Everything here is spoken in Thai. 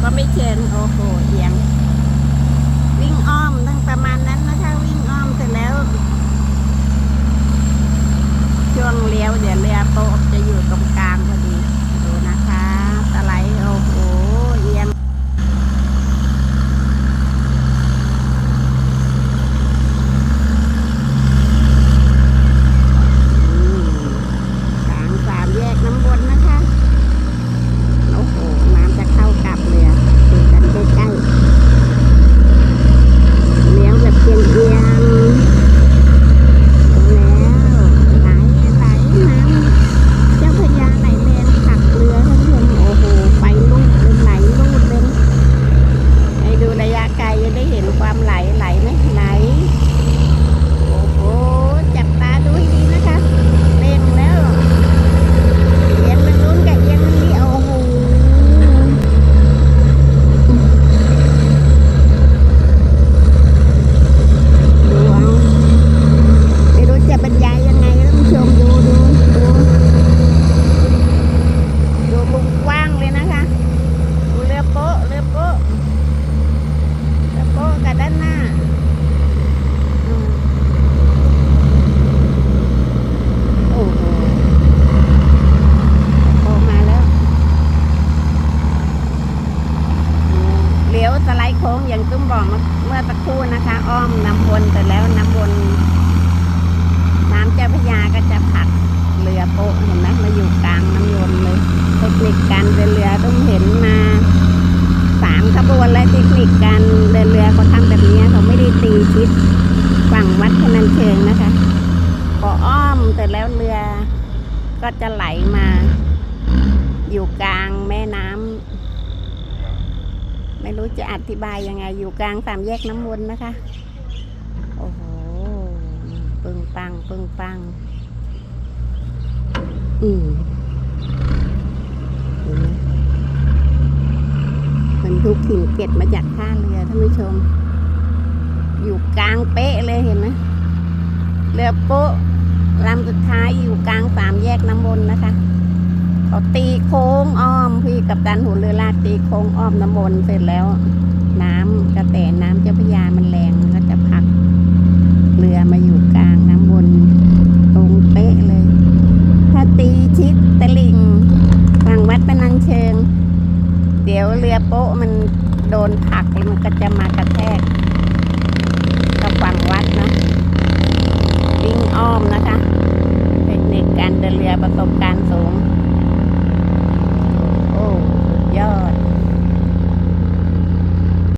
ก็ไม่เชิงโอ้โหเอียง วิ่งอ้อมตั้งประมาณนั้นนะคะ วิ่งอ้อมเสร็จแล้ว ช่วงเลี้ยวเดี๋ยวเรือโต๊ะจะอยู่ตรงกลางพอ ยวสไลด์โค้งอย่างตุ้มบอกเมื่อสักครู่นะคะ อ้อมน้ำวนแต่แล้วน้ำวนน้ำเจ้าพยาก็จะผักเรือโป๊ะเห็นไหมมาอยู่กลางน้ำวนเลยเทคนิคการเดินเรือต้องเห็นมาสามขบวนและเทคนิคการเดินเรือเขาทำแบบนี้เขาไม่ได้ตีชิดฝั่งวัดพนัญเชิงนะคะพออ้อมเสร็จแล้วเรือก็จะไหลมา อยู่กลางแม่น้ำ ไม่รู้จะอธิบายยังไง อยู่กลางสามแยกน้ำวนนะคะ โอ้โห ปึงปัง ปึงปัง อืมเห็นไหมมันทุกขิงเก็ดมาจากท่าเรือท่านผู้ชม อยู่กลางเป๊ะเลยเห็นไหมเรือโป๊ะลำสุดท้ายอยู่กลางสามแยกน้ำวนนะคะ เขาตีโค้งอ้อมพี่กับดันหัวเรือลากตีโค้งอ้อมน้ำวนเสร็จแล้ว น้ำกระแสน้ำเจ้าพยามันแรงก็จะพักเรือมาอยู่กลางน้ำวนตรงเป๊ะเลย ถ้าตีชิดตะลิงฝั่งวัดปนัญเชิง เดี๋ยวเรือโป๊ะมันโดนผักแล้วมันก็จะมากระแทกกับฝั่งวัดเนาะวิ่งอ้อมนะคะ เทคนิคการเดินเรือประสบการณ์สูง 一样。